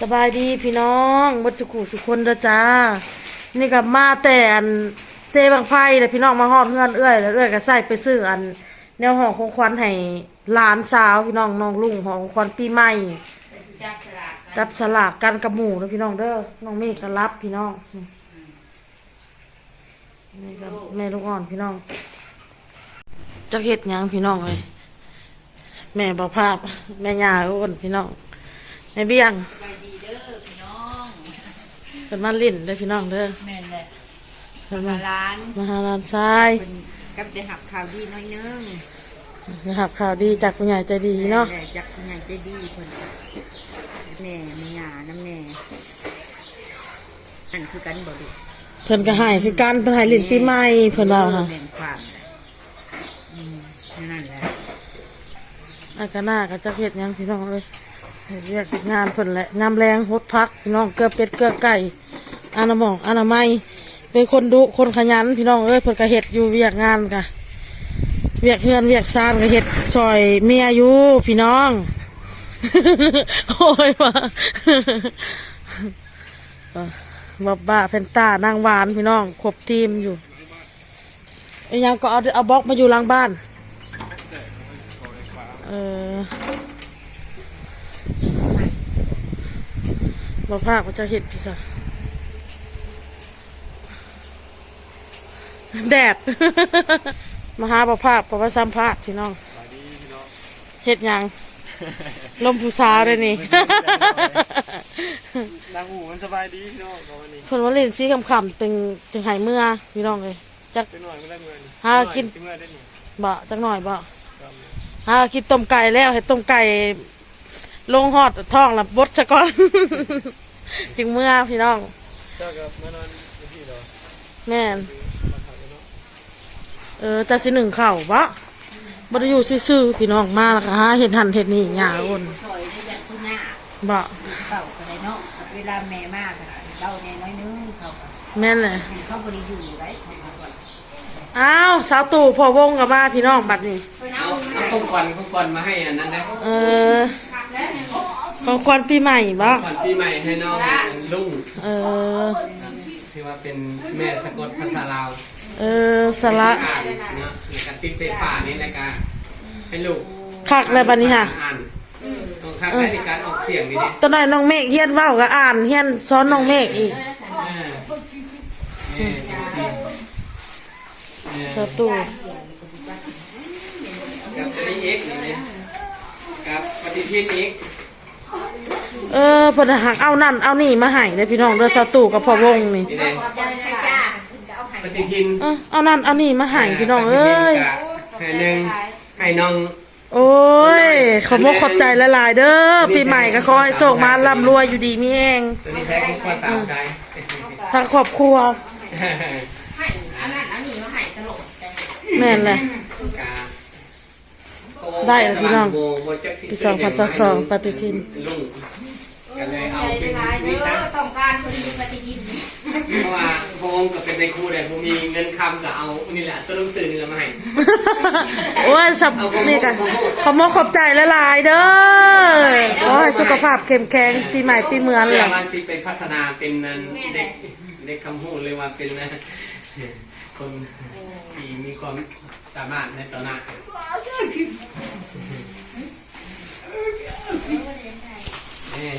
สบายดีพี่น้องมดสุขุสุคนเด้อจ้า นี่กับมาแต่อันเซบางไพ่แต่พี่น้องมาฮอดเฮือนเอื้อยแล้วเอื้อยก็ใส่ไปซื้ออัน แนวห่อของขวัญให้หลานสาวพี่น้องน้องลุงห่อของขวัญปีใหม่จับสลากจับสลากกันกับหมูนะพี่น้องเด้อน้องเมฆก็รับพี่น้องนี่กับแม่ลูกอ่อนพี่น้องจะเฮ็ดยังพี่น้องเลยแม่บ่ภาพแม่ย่าอ้วนพี่น้องแม่เบี้ยง สบายดีเด้อพี่น้อง เป็นมาลิ้นเด้อพี่น้องเด้อแม่นแหละเป็นมาร้านมาหาลานทรายเป็นกับได้หับข่าวดีน้อยนึงนะครับข่าวดีจากผู้ใหญ่ใจดีเนาะแหละจากคุณยายใจดีเพิ่นแม่มีหยาน้ำแน่อันคือกันบ่ดูเพิ่นก็ให้คือกันเพิ่นให้ลิ้นปีใหม่เพิ่นว่าค่ะแม่นความแหละอืมนั่นแหละ อากาหน้าก็จะเฮ็ดหยังพี่น้องเอ้ย เรียกงานเพิ่นแหละงามแรงหดพักพี่น้องเกลือเป็ดเกลือไก่อนาหมองอนามัยเป็นคนดุคนขยันพี่น้องเอ้ยเพิ่นก็เฮ็ดอยู่เวียกงานกะเวียกเฮือนเวียกซานก็เฮ็ดซอยเมียอยู่พี่น้องโอ้ยว่าบับบ้าเพนต้านางหวานพี่น้องครบทีมอยู่ไอ้ยังก็เอาเอาบล็อกมาอยู่หลังบ้าน เออ บ่ภาคว่าจะเห็ดพี่ซะแดด มาหาบ่ภาคเพราะว่าซ้ำพาดพี่น้องเห็ดหยังลมผู้สาวเลยนี่นางหูมันสบายดีพี่น้องเขาวันนี้เพิ่นว่าเล่นซีคำคำๆเป็นจังไห้เมื่อพี่น้องเลยจักเป็นหน่อยก็ได้เมื่อนี่หากินเมื่อได้นี่บ่จักหน่อยบ่หากินต้มไก่แล้วให้ต้มไก่ ลงหอดท้องละบดซะก่อน จึงเมื่อพี่น้องเจ้ากับเมื่อนอนอยู่ที่เหรอแม่นเออจะสิหนึ่งเข่าบ่บ่ได้อยู่ซื่อๆพี่น้องมาแล้วก็หาเห็ดหันเห็ดนี่หญ้าอ้นซอยได้ยันทุน่าบ่เก่าก็ได้เนาะเวลาแม่มากอะเราแน่น้อยนึงเขาก็แม่นเลยเห็นเขาบ่ได้อยู่ไว้เขาก็ว่าอ้าวสาวตู่พ่อวงกับมาพี่น้องบัดนี้เอาเอาของขวัญของขวัญมาให้อันนั้นนะเออ ของขวัญปีใหม่บ่ขวัญปีใหม่ให้น้องลุงเออ ที่ว่าเป็นแม่สะกดภาษาลาวเออสละอ่านเนาะในการติดไฟฟ้านี่ในการให้ลูกคักเลยบัดนี้ค่ะ อ่านต้องคักได้ในการออกเสียงนี่เนี่ยตอนนั้นน้องเมฆเฮียนเว้าก็อ่านเฮียนสอนน้องเมฆอีกเออเออสาวตู่กับอันนี้เอกนี่เนี่ ยกับปฏิทินเอกเออเพิ่นหักเอานั่นเอานี่มาให้เด้อพี่น้องเด้อสาวตู่กับพ่อวงนี่นี่เลยจ้าปฏิทินเออเอานั่นเอานี่มาให้พี่น้องเอ้ยให้หนึ่งให้น้องโอ้ยขอบมกขอบใจละลายๆเด้อปีใหม่ก็ขอให้โชคมาร่ำรวยอยู่ดีมีแองตัวนี้ใช้ของภาษาไทยทางครอบครัวให้อันนั้นอันนี้มาให้ตลกแต่แม่นเลย ได้เลยพี่น้องปีสองพันสองปฏิทินลุงก็เลยเอาใจเป็นร้ายวิเด้ชาอต้องการคนดีปฏิทินเพราะว่าพงก็เป็นในครูแต่ผมมีเงินคำก็เอานี่แหละตัวหนังสือนี่แหละมาให้โอ้ยสับนี่กันขอบมกขอบใจละลายๆเด้อขอให้สุขภาพเข้มแข็งปีใหม่ปีเมือนเพื่อล่ะว่าสิไปพัฒนาเป็นนั่นเด็กเด็กคำพูดเลยว่าเป็นนะคนที่มีความ สามารถในตอนหน้าเอ้ย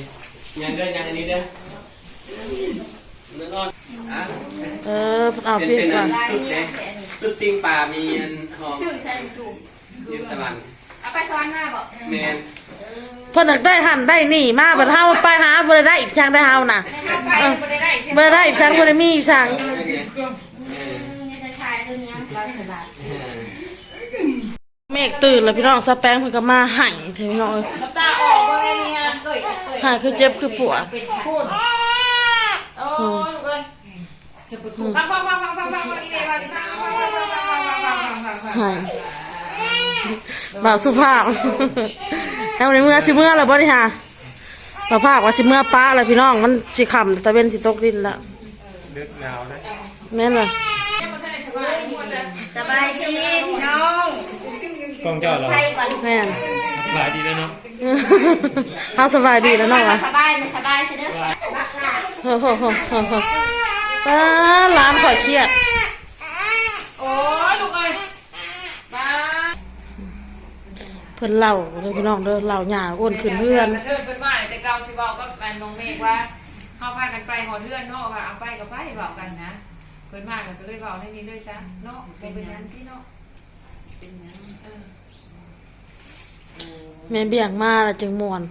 ยังเด้อยังอันนี้เด้อนั่นนอนอะเออเอาเป็นพี่เป็นก่อัอนนสุดเลยสุดติ้งป่ามีอันหอมชื่อใช่ถูกอยูสวรรค์เอาไปสอนหน้าบอกแมนเพิ่นอยากได้หันได้นี่มาบัดเฮาไปหาบ่ได้ได้อีกช่างได้เฮาน่ะให้ไปบ่ได้ได้บ่ได้ได้อีกช่างบ่ได้มีอีกช่าง เออนี่ชายตัวนี้เราสบายเออเมฆตื่นแล้วพี่น้องสแปงเพิ่นก็มาให้พี่น้องเอ้ยตาออกบ่ไงนี่ฮะเกิดเกิดหายคือเจ็บคือปวดพูดโอ้ลูกเอ้ยฟังฟังฟังฟังฟังฟังอีเมลว่าดิฟังฟังฟังฟังฟังฟังฟังฟังหายบ่าวสุภาพแล้วในเมื่อสิเมื่อแล้วบ่นี่ฮะบ่าวภาคว่าสิเมื่อป้าแล้วพี่น้องมันสิค่ำตะเวนสิตกดินแล้วเดือดหนาวนะแม่นล่ะ สบายดีพี่น้องกองเจ้าเหรอไปก่อนแม่นสสบายดีแล้วเนาะเฮาสบายดีแล้วเนาะวะสบายไม่สบายสิเด้อโอ้โหโหโหโหป้าร้านขอยเครียดโอ้ยลูกเอ้ยบ้าเพิ่นเล่าเด้อพี่น้องเด้อเล่าหญ้าอ้วนขึ้นเพื่อนเชิญเพิ่นมาแต่เก่าสิบอกก็แฟนน้องเมฆว่าเฮาพากันไปหอเทือนเนาะว่าเอาไปก็ไปบอกกันนะ เพิ่นมาก็เลยบอกให้นี่เลยซะเนาะบ่เป็นหยังที่เนาะเป็นหยังเออแม่เบี่ยงมาแล้วจึงม่วน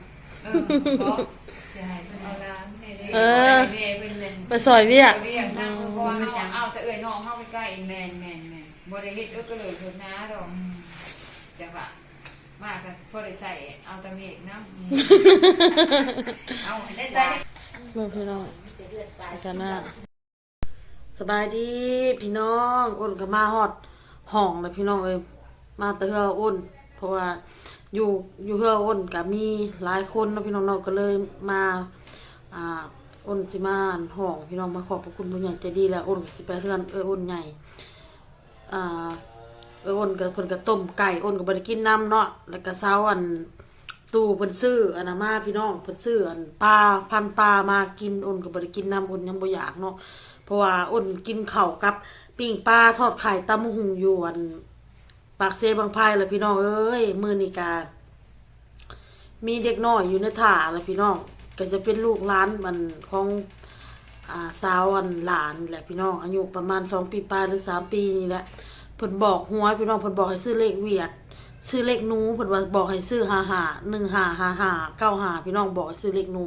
เออบอกสิให้เพิ่นเอาร้านให้เด้เออแม่เพิ่นเล่นไปซอยเวียกเรียกนั่งเพราะว่าเฮาเอาแต่เอ้ยน้องเฮาไปใกล้แม่นแม่นแม่นบ่ได้เฮ็ดเอ้อก็เลยเพิ่นนะดอกจังว่ามาก็พอได้ใส่เอาแต่เมฆนำเอาให้ได้ใส่เมื่อพี่น้องไปกันนะ สบายดีพี่น้องอ้นก็มาฮอดห้องแล้วพี่น้องเอ้ยมาแต่เฮืออ้น เพราะว่าอยู่อยู่เฮืออ้นก็มีหลายคนเนาะพี่น้องเนาะก็เลยมาอ่าอ้นสิมาห้องพี่น้องมาขอบพระคุณผู้ใหญ่ใจดีแล้วอ้นก็สิไปเฮือนเอออ้นใหญ่อ่าเอออ้นก็เพิ่นก็ต้มไก่อ้นก็บ่ได้กินน้ำเนาะแล้วก็เช้าอันตู้เพิ่นซื้ออันน่ะมาพี่น้องเพิ่นซื้ออันปลาพันปลามากินอ้นก็บ่ได้กินน้ำอ้นยังบ่อยากเนาะ เพราะว่าอ้นกินเข้ากับปิ้งปลาทอดไข่ตำหุงยู่อันปากเซบางไพล่ะพี่น้องเอ้ยมือนีกามีเด็กน้อยอยู่ในถาล่ะพี่น้องก็จะเป็นลูกหลานมันของอ่าสาวอันหลานแหละพี่น้องอายุประมาณ2ปีปลายหรือ3ปีนี่แหละเพิ่นบอกหัวพี่น้องเพิ่นบอกให้ซื้อเลขเวียดซื้อเลขหนูเพิ่นว่าบอกให้ซื้อหาหาหนึ่งหาหาหาเก้าหาพี่น้องบอกให้ซื้อเลขหนู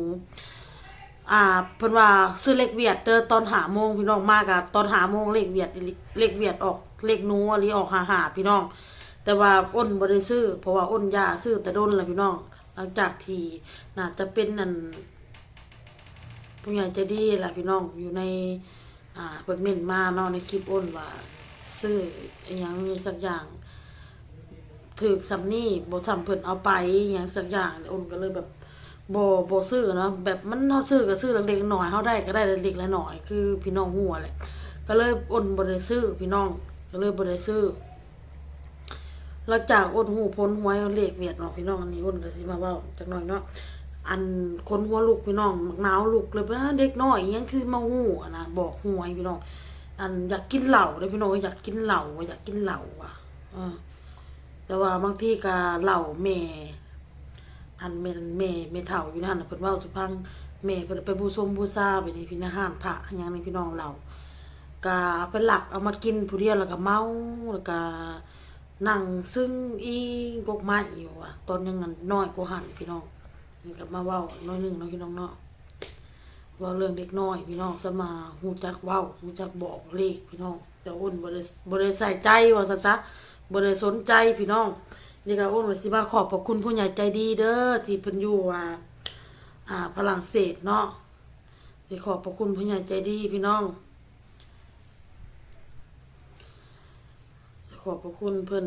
อ่าเพิ่นว่าซื้อเลขเวียดเด้อตอนหาโมงพี่น้องมากอะตอนหาโมงเลขเวียดเลขเวียดออกเลขนูอันนี้ออกหาหาพี่น้อง แต่ว่าอ้นบ่ได้ซื้อ เพราะว่าอ้นยาซื้อแต่โดนล้วพี่น้อง หลังจากที่น่าจะเป็นนั่นผู้ใหญ่ใจดีละพี่น้องอยู่ในอ่าเพิ่นเม่นมาเนาะในคลิปอ้นว่าซื้ออหยังสักอย่างถือสำนี่บ่สำเพิ่นเอาไปอย่างสักอย่างอ้นก็เลยแบบ บ่บ่ซื้อเนาะแบบมันเฮาซื้อก็ซื้อเล็กๆหน่อยเฮาได้ก็ได้เล็กๆละหน่อยคือพี่น้องหัวแหละก็เลยอ้นบ่ได้ซื้อพี่น้องก็เลยบ่ได้ซื้อหลังจากอ้นหูพ้นหวยเลขเวียดเนาะพี่น้องอันนี้อ้นก็สิมาเว้าจักหน่อยเนาะอันคนหัวลูกพี่น้องมักหนาวลูกเลยว่าเด็กน้อยยังคือมาหูนะบอกหวยพี่น้อง อันอยากกินเหล้าเด้อพี่น้องอยากกินเหล้าอยากกินเหล้าว่ะแต่ว่าบางทีก็เหล่าแม่ อันแม่แม่แม่เฒ่าอยู่นั่นน่ะเพิ่นเว้าสุพังแม่เพิ่นไปบูชมบูชาไปนี่พี่นะห้านพระอิหยังนี่พี่น้องเราก็เป็นหลักเอามากินผู้เดียวแล้วก็เมาแล้วก็นั่งซึ่งอีกกไม้อยู่อะตอนยังนั้นน้อยกว่าหันพี่น้องนี่ก็มาเว้าน้อยหนึงเนาะพี่น้องเนาะเว้าเรื่องเด็กน้อยพี่น้องสมาฮู้จักเว้าฮู้จักบอกเลขพี่น้องแต่อ้นบ่ได้บ่ได้ใส่ใจว่าซั่นซะบ่ได้สนใจพี่น้อง นี่ก็โอ้นว่าสิมาขอบพระคุณผู้ใหญ่ใจดีเด้อที่เพิ่นอยู่ว่าอ่าฝรั่งเศสเนาะสิขอบพระคุณผู้ใหญ่ใจดีพี่น้อง ขอบพระคุณเพิ่น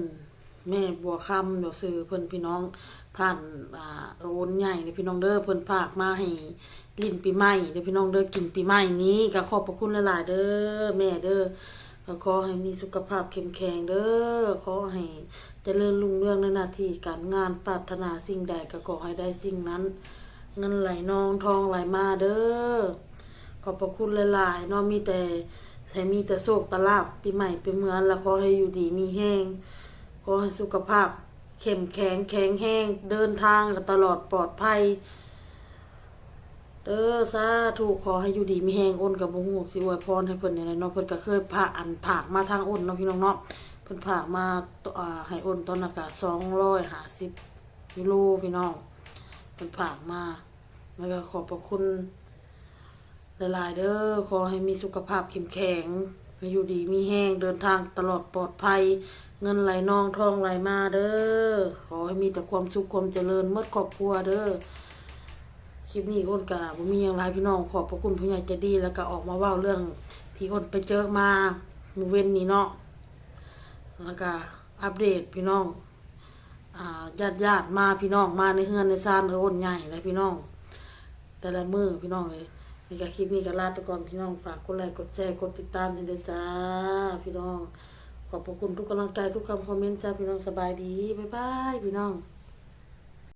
แม่บัวคำเดี๋ยวซื้อเพิ่นพี่น้องผ่านอ่าโอนใหญ่เด้อพี่น้องเด้อเพิ่นฝากมาให้ลิ้นปีใหม่เด้อพี่น้องเด้อกินปีใหม่นี้ก็ขอบพระคุณหลายๆเด้อแม่เด้อขอให้มีสุขภาพเข้มแข็งเด้อขอให้ จเจริญรุ่งเรื่องในหน้าที่การงานปรารถนาสิ่งใดก็ขอให้ได้สิ่งนั้น เงินไหลนองทองไหลมาเด้อขอบพระคุณหลายๆเนาะมีแต่ให้มีแต่โชคตลาบปีใหม่ปีเมือนแล้วขอให้อยู่ดีมีแห้งขอให้สุขภาพ เข้มแข็งแข็งแห้ง เดินทางตลอดปลอดภัยเด้อสาธุขอให้อยู่ดีมีแห้งอ้นกับบ่ฮู้สิอวยพรให้เพิ่นนี่แหละเนาะเพิ่นก็เคยพาอันผากมาทางอ้นเนาะพี่น้องเนาะ เพิ่นผากมาตอ่าให้อ้นตอนนั้นก็250ยูโรพี่น้องเพิ่นผากมาแล้วก็ขอบพระคุณหลายๆเด้อขอให้มีสุขภาพเข้มแข็งให้อยู่ดีมีแห้งเดินทางตลอดปลอดภัย เงินไหลนองทองไหลมาเด้อขอให้มีแต่ความสุขความเจริญเมื่อครอบครัวเด้อคลิปนี้อ้นกะบ่มีอย่างไรพี่น้องขอบพระคุณผู้ใหญ่ใจดีแล้วก็ออกมาว้าเรื่องที่อ้นไปเจอมาเมื่อเว้นนี้เนาะ แล้วก็อัปเดตพี่น้องญาติญาติมาพี่น้องมาในเฮือนในซานเอออ้นใหญ่เลยพี่น้อง แต่ละมือพี่น้องเลยนี่ก็คลิปนี้ก็ลาไปก่อนพี่น้องฝากกดไลค์กดแชร์กดติดตามด้วยจ้าพี่น้องขอบพระคุณทุกกำลังใจทุกคำคอมเมนต์จ้าพี่น้องสบายดีบ๊ายบายพี่น้อง